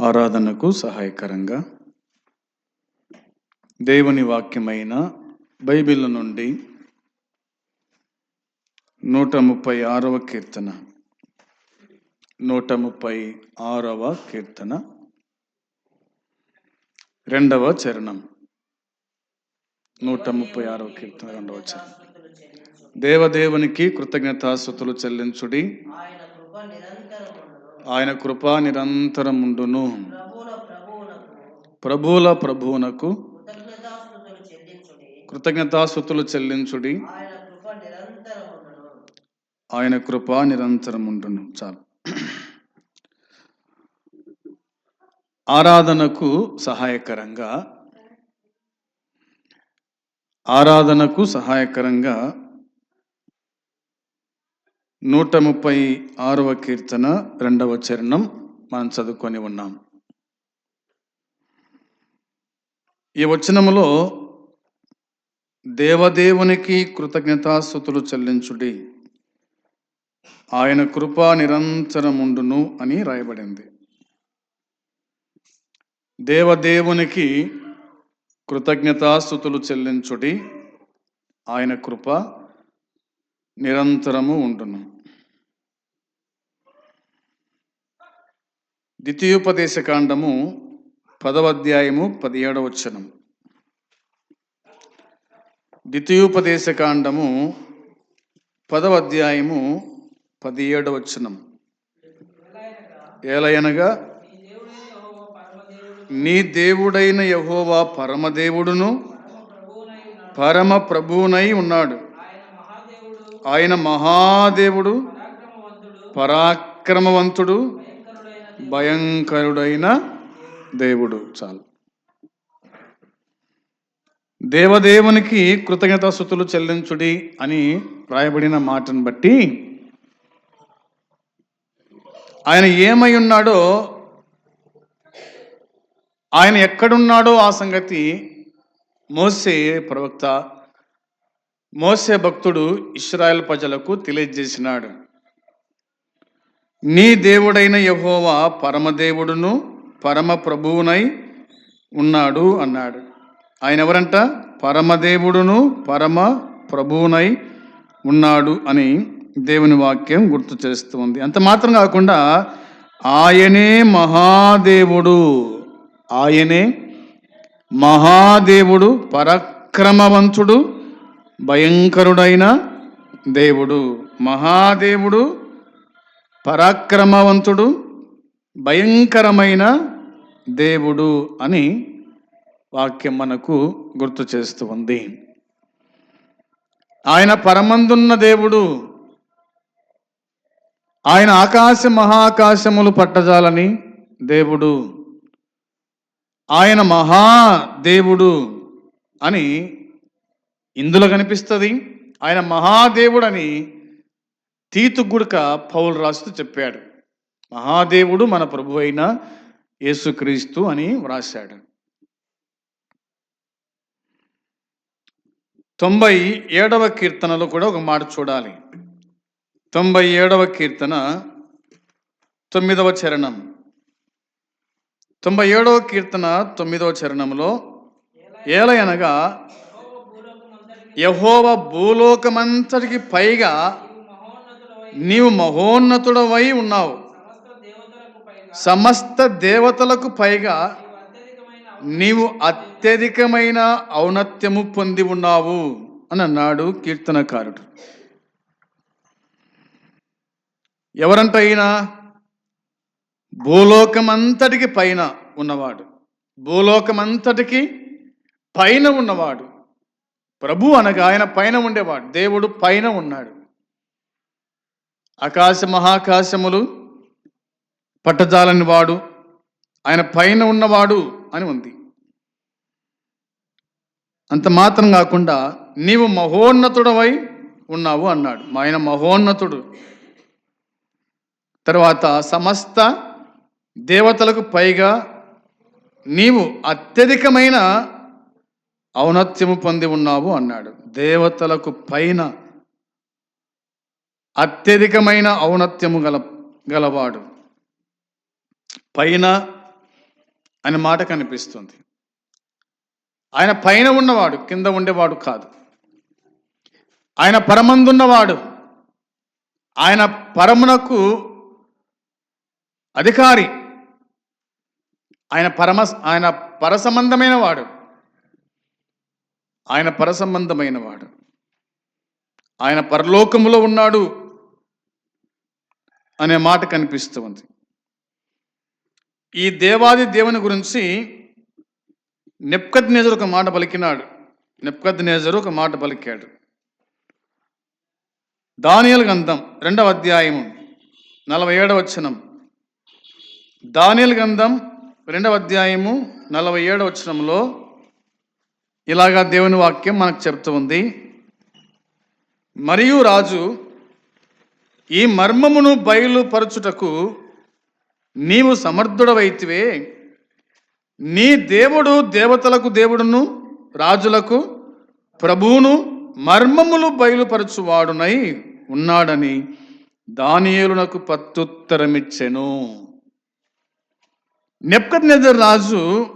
ఆరాధనకు సహాయకరంగా దేవుని వాక్యమైన బైబిల్ నుండి నూట ముప్పై ఆరవ కీర్తన. నూట ముప్పై ఆరవ కీర్తన. రెండవ చరణం. నూట ముప్పై ఆరవ కీర్తన రెండవ చరణం. దేవదేవునికి కృతజ్ఞతాస్థుతులు చెల్లించుడి. ఆయన కృప కృప నిరంతరముండును ప్రభువుల ప్రభువునకు కృతజ్ఞతాస్థుతులు చెల్లించుడి. ఆయన కృప కృప నిరంతరముండును చాలు. ఆరాధనకు సహాయకరంగా ఆరాధనకు సహాయకరంగా నూట ముప్పై ఆరవ కీర్తన రెండవ చరణం మనం చదువుకొని ఉన్నాం. ఈ వచనములో దేవదేవునికి కృతజ్ఞతాస్థుతులు చెల్లించుడి. ఆయన కృప నిరంతరముండును అని రాయబడింది. దేవదేవునికి కృతజ్ఞతాస్థుతులు చెల్లించుడి. ఆయన కృప నిరంతరము ఉండును. ద్వితీయోపదేశ కాండము పదవ అధ్యాయము పదిహేడవ వచనం ద్వితీయోపదేశ కాండము పదవ అధ్యాయము పదిహేడవ వచనం ఏలయనగా నీ దేవుడైన యహోవా పరమదేవుడును పరమ ప్రభువునై ఉన్నాడు. ఆయన మహాదేవుడు పరాక్రమవంతుడు భయంకరుడైన దేవుడు చాలు. దేవదేవునికి కృతజ్ఞతాస్థుతులు చెల్లించుడి అని రాయబడిన మాటను బట్టి ఆయన ఏమై ఉన్నాడో ఆయన ఎక్కడున్నాడో ఆ సంగతి మోసే ప్రవక్త మోసే భక్తుడు ఇస్రాయల్ ప్రజలకు తెలియజేసినాడు. నీ దేవుడైన యహోవా పరమదేవుడును పరమ ప్రభువునై ఉన్నాడు అన్నాడు. ఆయన ఎవరంట? పరమదేవుడును పరమ ప్రభువునై ఉన్నాడు అని దేవుని వాక్యం గుర్తు చేస్తుంది. అంత మాత్రం కాకుండా ఆయనే మహాదేవుడు. ఆయనే మహాదేవుడు పరక్రమవంతుడు భయంకరుడైన దేవుడు. మహాదేవుడు పరాక్రమవంతుడు భయంకరమైన దేవుడు అని వాక్యం మనకు గుర్తు చేస్తూ ఉంది. ఆయన పరమందున్న దేవుడు ఆయన ఆకాశ మహాకాశములు పట్టజాలని దేవుడు ఆయన మహాదేవుడు అని ఇందులో కనిపిస్తుంది. ఆయన మహాదేవుడని తీతు గుడక పౌలు రాస్తూ చెప్పాడు. మహాదేవుడు మన ప్రభు అయిన యేసుక్రీస్తు అని వ్రాశాడు. తొంభై ఏడవ కీర్తనలో కూడా ఒక మాట చూడాలి. తొంభై ఏడవ కీర్తన తొమ్మిదవ చరణం. తొంభై ఏడవ కీర్తన తొమ్మిదవ చరణంలో ఏలయనగా యహోవ భూలోకమంతటికి పైగా నీవు మహోన్నతుడవై ఉన్నావు. సమస్త దేవతలకు పైగా నీవు అత్యధికమైన ఔన్నత్యము పొంది ఉన్నావు అని అన్నాడు కీర్తనకారుడు. ఎవరంట అయినా భూలోకమంతటికి పైన ఉన్నవాడు. భూలోకమంతటికి పైన ఉన్నవాడు. ప్రభు అనగా ఆయన పైన ఉండేవాడు. దేవుడు పైన ఉన్నాడు. ఆకాశ మహాకాశములు పట్టజాలని వాడు ఆయన పైన ఉన్నవాడు అని ఉంది. అంత మాత్రం కాకుండా నీవు మహోన్నతుడవై ఉన్నావు అన్నాడు. మా ఆయన మహోన్నతుడు. తర్వాత సమస్త దేవతలకు పైగా నీవు అత్యధికమైన ఔన్నత్యము పొంది ఉన్నావు అన్నాడు. దేవతలకు పైన అత్యధికమైన ఔన్నత్యము గల గలవాడు. పైన అనే మాట కనిపిస్తుంది. ఆయన పైన ఉన్నవాడు కింద ఉండేవాడు కాదు. ఆయన పరమందున్నవాడు. ఆయన పరమునకు అధికారి. ఆయన పరమ ఆయన పరసంబంధమైన వాడు ఆయన పరసంబంధమైన వాడు ఆయన పరలోకములో ఉన్నాడు. అనే మాట కనిపిస్తూ ఉంది. ఈ దేవాది దేవుని గురించి నెప్కద్ నేజరు ఒక మాట పలికినాడు. నెప్కద్ నేజరు ఒక మాట పలికాడు. దానియల్ గంధం రెండవ అధ్యాయము నలభై ఏడవ వచనం. దానియల్ గంధం రెండవ అధ్యాయము నలభై ఏడవ వచనంలో ఇలాగా దేవుని వాక్యం మనకు చెప్తూ ఉంది. మరియు రాజు ఈ మర్మమును బయలుపరచుటకు నీవు సమర్థుడవైతివే. నీ దేవుడు దేవతలకు దేవుడును రాజులకు ప్రభువును మర్మములు బయలుపరచువాడునై ఉన్నాడని దానియేలునకు పత్తుత్తరమిచ్చెను నెప్కద్నెజర్ రాజు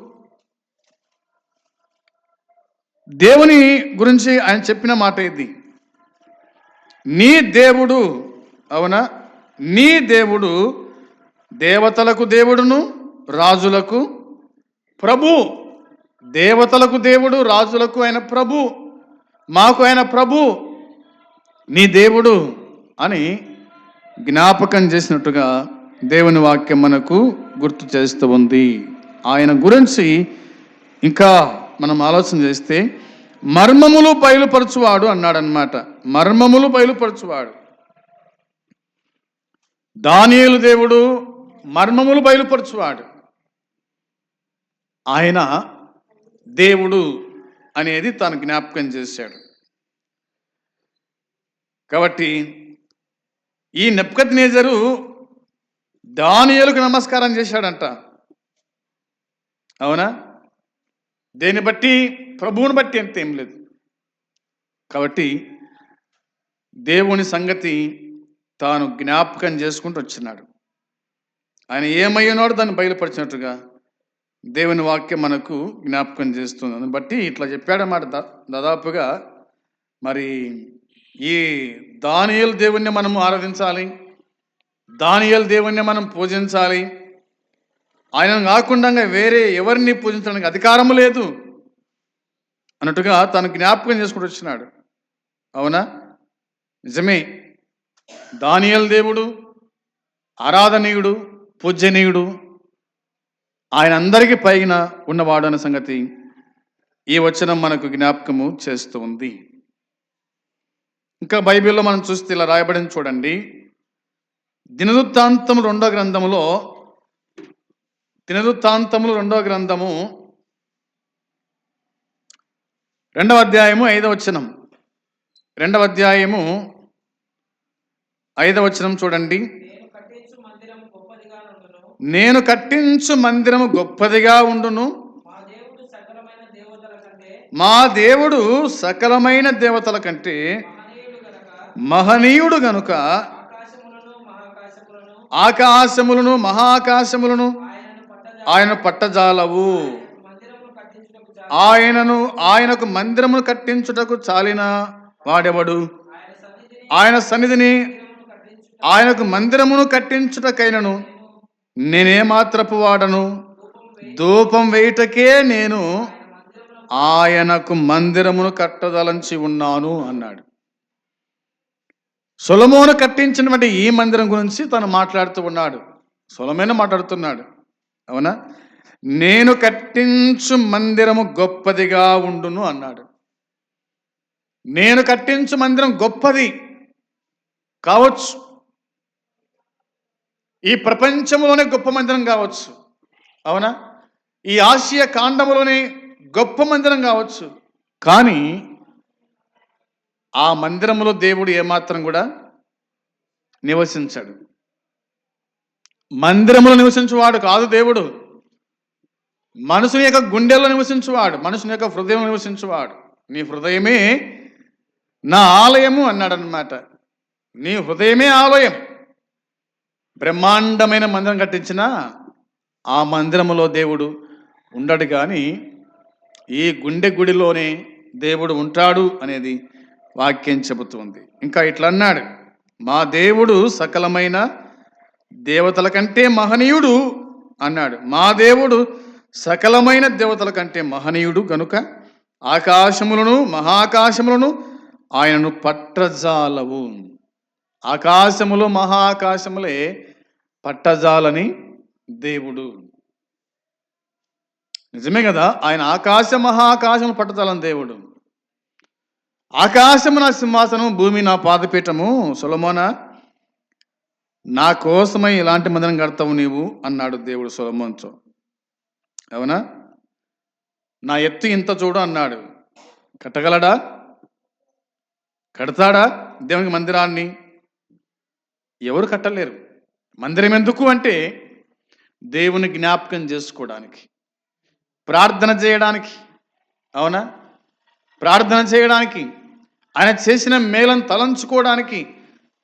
దేవుని గురించి ఆయన చెప్పిన మాట ఇది. నీ దేవుడు అవునా? నీ దేవుడు దేవతలకు దేవుడును రాజులకు ప్రభు. దేవతలకు దేవుడు రాజులకు ఆయన ప్రభు. మాకు ఆయన ప్రభు. నీ దేవుడు అని జ్ఞాపకం చేసినట్టుగా దేవుని వాక్యం మనకు గుర్తు చేస్తూ ఉంది. ఆయన గురించి ఇంకా మనం ఆలోచన చేస్తే మర్మములు బయలుపరచువాడు అన్నాడనమాట మర్మములు బయలుపరచువాడు. దానియలు దేవుడు మర్మములు బయలుపరచువాడు. ఆయన దేవుడు అనేది తను జ్ఞాపకం చేశాడు. కాబట్టి ఈ నెప్కత్ నేజరు దానియలకు నమస్కారం చేశాడంట. అవునా? దేన్ని బట్టి? ప్రభువుని బట్టి అంతేం లేదు. కాబట్టి దేవుని సంగతి తాను జ్ఞాపకం చేసుకుంటూ వచ్చినాడు. ఆయన ఏమయ్యున్నాడో దాన్ని బయలుపరిచినట్టుగా దేవుని వాక్యం మనకు జ్ఞాపకం చేస్తుంది. దాన్ని బట్టి ఇట్లా చెప్పాడన్నమాట దా- దాదాపుగా మరి ఈ దానియేలు దేవుణ్ణి మనం ఆరాధించాలి దానియేలు దేవుణ్ణి మనం పూజించాలి. ఆయన కాకుండా వేరే ఎవరిని పూజించడానికి అధికారము లేదు అన్నట్టుగా తను జ్ఞాపకం చేసుకుంటూ వచ్చినాడు. అవునా? నిజమే. దానియల్ దేవుడు ఆరాధనీయుడు పూజనీయుడు ఆయన అందరికీ పైన ఉన్నవాడు అనే సంగతి ఈ వచనం మనకు జ్ఞాపకము చేస్తూ ఉంది. ఇంకా బైబిల్లో మనం చూస్తే ఇలా రాయబడిన చూడండి. దినవృత్తాంతం రెండో గ్రంథములో దినవృత్తాంతములు రెండో గ్రంథము రెండవ అధ్యాయము ఐదవ వచనం. రెండవ అధ్యాయము ఐదవ వచనం చూడండి. నేను కట్టించు మందిరము గొప్పదిగా ఉండును. మా దేవుడు సకలమైన దేవతల కంటే మహనీయుడు గనక ఆకాశములను మహాకాశములను ఆయన పట్టజాలవు. ఆయనను ఆయనకు మందిరమును కట్టించుటకు చాలిన వాడెవడు? ఆయన సన్నిధిని ఆయన సన్నిధిని మందిరమును కట్టించుట ఆయనకు మందిరమును కట్టించుటకైనను నేనే మాత్రపు వాడను. ధూపం వేయుటకే నేను ఆయనకు మందిరమును కట్టదలంచి ఉన్నాను అన్నాడు. సులమును కట్టించినటువంటి ఈ మందిరం గురించి తను మాట్లాడుతూ ఉన్నాడు. సులమైన మాట్లాడుతున్నాడు. అవునా? నేను కట్టించు మందిరము గొప్పదిగా ఉండును అన్నాడు. నేను కట్టించు మందిరం గొప్పది కావచ్చు. ఈ ప్రపంచంలోనే గొప్ప మందిరం కావచ్చు. అవునా? ఈ ఆసియా కాండంలోనే గొప్ప మందిరం కావచ్చు. కానీ ఆ మందిరంలో దేవుడు ఏమాత్రం కూడా నివసించాడు. మందిరంలో నివసించేవాడు కాదు దేవుడు. మనుషుని యొక్క గుండెల్లో నివసించేవాడు మనుషుని యొక్క హృదయంలో నివసించేవాడు. నీ హృదయమే నా ఆలయము అన్నాడనమాట నీ హృదయమే ఆలయం. బ్రహ్మాండమైన మందిరం కట్టించిన ఆ మందిరములో దేవుడు ఉండడు కానీ ఈ గుండె గుడిలోనే దేవుడు ఉంటాడు అనేది వాక్యం చెబుతుంది. ఇంకా ఇట్లా అన్నాడు మా దేవుడు సకలమైన దేవతల కంటే మహనీయుడు అన్నాడు. మా దేవుడు సకలమైన దేవతల కంటే మహనీయుడు గనుక ఆకాశములను మహాకాశములను ఆయనను పట్టజాలవు ఆకాశములు మహాకాశములే పట్టజాలని దేవుడు. నిజమే కదా? ఆయన ఆకాశ మహాకాశము పట్టజాలని దేవుడు. ఆకాశము నా సింహాసనం భూమి నా పాదపీఠము. సులమోన నా కోసమై ఇలాంటి మందిరం కడతావు నీవు అన్నాడు దేవుడు సొలమోన్తో. అవునా? నా ఎత్తు ఇంత చూడు అన్నాడు. కట్టగలడా? కడతాడా దేవునికి మందిరాన్ని? ఎవరు కట్టలేరు. మందిరం ఎందుకు అంటే దేవుని జ్ఞాపకం చేసుకోవడానికి ప్రార్థన చేయడానికి. అవునా? ప్రార్థన చేయడానికి ఆయన చేసిన మేలను తలంచుకోవడానికి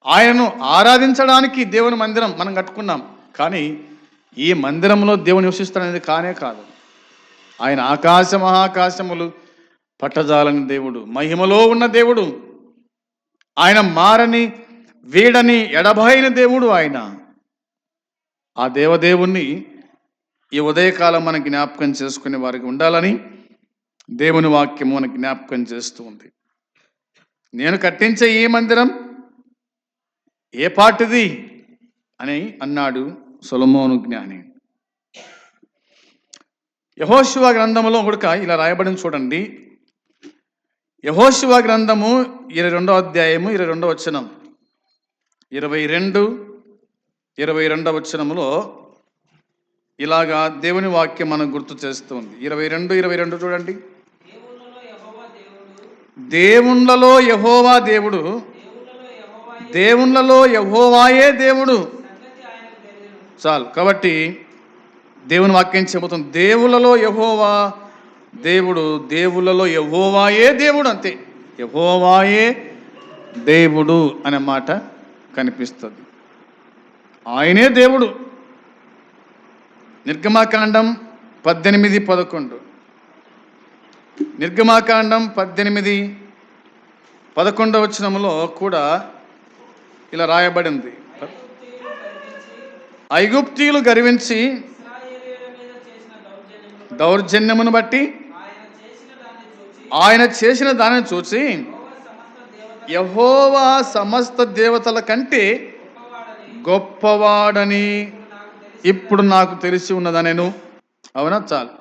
ఆయనను ఆరాధించడానికి దేవుని మందిరం మనం కట్టుకున్నాం. కానీ ఈ మందిరంలో దేవుని నివసిస్తాడనేది కానే కాదు. ఆయన ఆకాశ మహాకాశములు పట్టజాలని దేవుడు మహిమలో ఉన్న దేవుడు. ఆయన మారని వీడని ఎడబాయిన దేవుడు ఆయన. ఆ దేవదేవుణ్ణి ఈ ఉదయకాలం మన జ్ఞాపకం చేసుకునే వారికి ఉండాలని దేవుని వాక్యము మనకు జ్ఞాపకం చేస్తూ ఉంది. నేను కట్టించే ఈ మందిరం ఏ పాటిది? అని అన్నాడు సొలమోను జ్ఞాని. యహోశివ గ్రంథములో కూడా ఇలా రాయబడిన చూడండి. యహోశివ గ్రంథము ఇరవై రెండో అధ్యాయము ఇరవై రెండో వచనం. ఇరవై రెండు ఇరవై రెండవ వచనంలో ఇలాగా దేవుని వాక్యం మనం గుర్తు చేస్తుంది ఇరవై రెండు ఇరవై రెండు చూడండి. దేవుళ్ళలో దేవుడు యహోవా దేవుడు. దేవుళ్ళలో యహోవాయే దేవుడు. చాలు. కాబట్టి దేవుని వాక్యం చెబుతుంది. దేవులలో యహోవా దేవుడు. దేవులలో యహోవాయే దేవుడు అంతే. యహోవాయే దేవుడు అనే మాట కనిపిస్తుంది. ఆయనే దేవుడు. నిర్గమాకాండం పద్దెనిమిది పదకొండు. నిర్గమాకాండం పద్దెనిమిది పదకొండవ వచనములో కూడా ఇలా రాయబడింది. ఐగుప్తీయులు గర్వించి దౌర్జన్యమును బట్టి ఆయన చేసిన దాన్ని దానిని చూసి యహోవా సమస్త దేవతల కంటే గొప్పవాడని నాకు తెలిసి ఇప్పుడు నాకు తెలిసి ఉన్నదనెను అవునా? చాలు.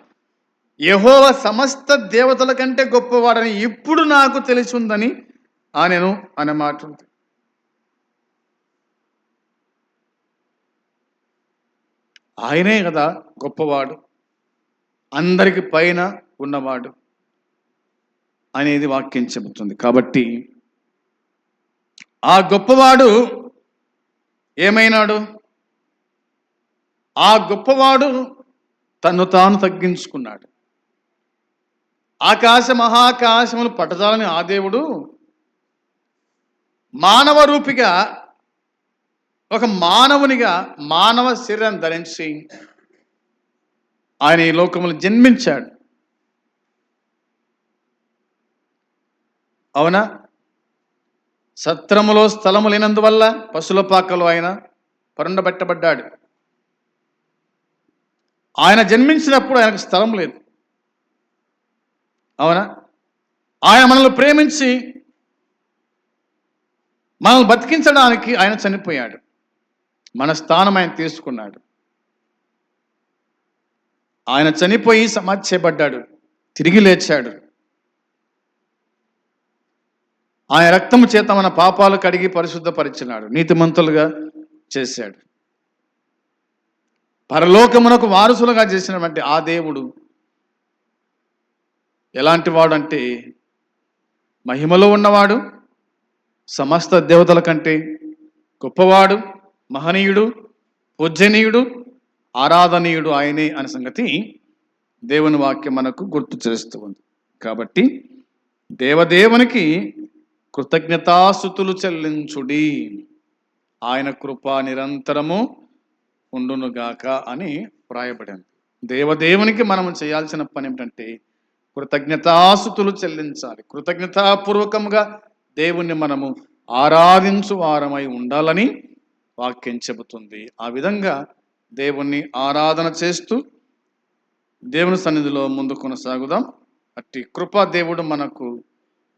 యహోవ సమస్త దేవతల కంటే గొప్పవాడని ఇప్పుడు నాకు తెలిసి ఉందని ఆనెను అనే మాట ఉంది. ఆయనే కదా గొప్పవాడు. అందరికి పైన ఉన్నవాడు అనేది వాక్యం చెబుతుంది. కాబట్టి ఆ గొప్పవాడు ఏమైనాడు? ఆ గొప్పవాడు తను తాను తగ్గించుకున్నాడు. ఆకాశ మహాకాశములు పట్టజాలని ఆ దేవుడు మానవ రూపిగా ఒక మానవునిగా మానవ శరీరం ధరించి ఆయన ఈ లోకములు జన్మించాడు. అవునా? సత్రములో స్థలము లేనందువల్ల పశుల పాకలో ఆయన పరుండబెట్టబడ్డాడు. ఆయన జన్మించినప్పుడు ఆయనకు స్థలం లేదు. అవునా? ఆయన మనల్ని ప్రేమించి మనల్ని బతికించడానికి ఆయన చనిపోయాడు. మన స్థానం ఆయన తీసుకున్నాడు. ఆయన చనిపోయి సమాధి చేయబడ్డాడు. తిరిగి లేచాడు. ఆయన రక్తము చేత మన పాపాలు కడిగి పరిశుద్ధపరిచినాడు నీతిమంతులుగా చేశాడు. పరలోకమునకు వారసులుగా చేసినటువంటి ఆ దేవుడు ఎలాంటి వాడు అంటే మహిమలో ఉన్నవాడు సమస్త దేవతల కంటే గొప్పవాడు మహనీయుడు పూజనీయుడు ఆరాధనీయుడు ఆయనే అనే సంగతి దేవుని వాక్యం మనకు గుర్తు చేస్తూ ఉంది కాబట్టి దేవదేవునికి కృతజ్ఞతాస్థుతులు చెల్లించుడి. ఆయన కృప నిరంతరము ఉండునుగాక అని వ్రాయబడింది. దేవదేవునికి మనం చేయాల్సిన పని ఏమిటంటే కృతజ్ఞతాసుతులు చెల్లించాలి. కృతజ్ఞతాపూర్వకంగా దేవుణ్ణి మనము ఆరాధించు వారమై ఉండాలని వాక్యం చెబుతుంది. ఆ విధంగా దేవుణ్ణి ఆరాధన చేస్తూ దేవుని సన్నిధిలో ముందు కొనసాగుదాం. అట్టి కృపా దేవుడు మనకు